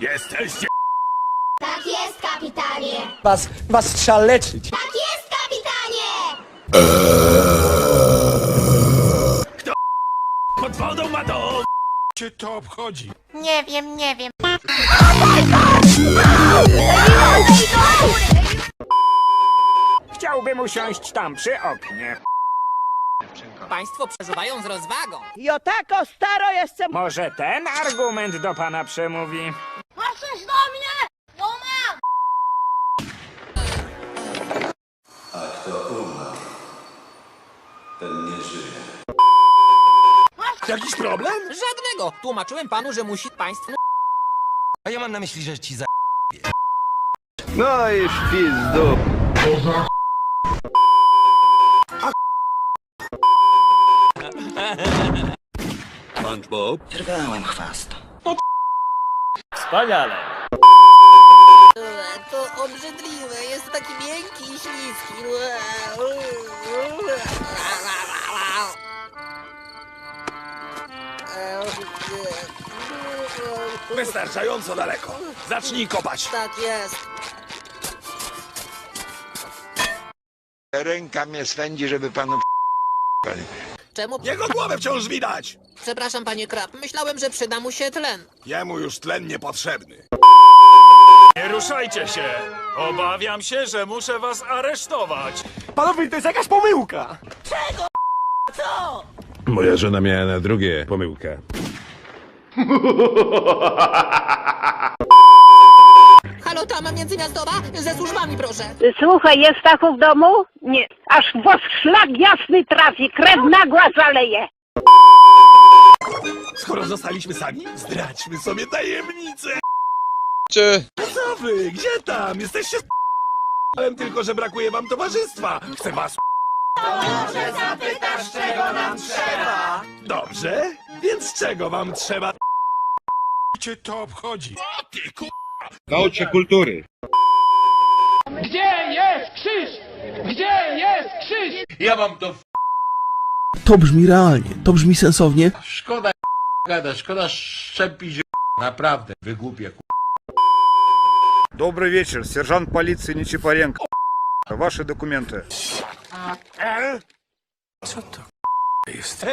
Jesteście Tak jest, kapitanie! Was, was trzeba leczyć. Tak jest, kapitanie! pod wodą, ma to... Cię to obchodzi. Nie wiem, nie wiem. Chciałbym usiąść tam przy oknie. Państwo przeżywają z rozwagą. Jo tako staro jestem. Może ten argument do pana przemówi? Ten nie żyje. Jakiś problem? Żadnego. Tłumaczyłem panu, że musi państwo... A ja mam na myśli, że ci za... No i szpizdu. SpongeBob? Drgałem chwast. Wspaniale. To obrzydliwe. Jest taki miękki i śliski. Wystarczająco daleko. Zacznij kopać. Tak jest. Ręka mnie swędzi, żeby panu Czemu? Jego głowę wciąż widać. Przepraszam, panie Krab. Myślałem, że przyda mu się tlen. Jemu już tlen niepotrzebny. Nie ruszajcie się. Obawiam się, że muszę was aresztować. Panowie, to jest jakaś pomyłka. Moja żona miała na drugie pomyłkę. Halo, tama międzymiastowa? Ze służbami, proszę. Słuchaj, jest Stachu w domu? Nie. Aż w szlak jasny trafi, krew nagła zaleje. Skoro zostaliśmy sami, zdradźmy sobie tajemnicę. No co wy? Gdzie tam? Jesteście. Wiem tylko, że brakuje wam towarzystwa. Chcę was Może zapytasz, czego nam trzeba? Dobrze, więc czego wam trzeba? Cię to obchodzi. O ty ku... Nauczcie kultury. To brzmi realnie, to brzmi sensownie. Szkoda gada, szkoda szczepić Naprawdę, wygłupie Добрый вечер, сержант полиции Нечипаренко. Ваши документы. Jest.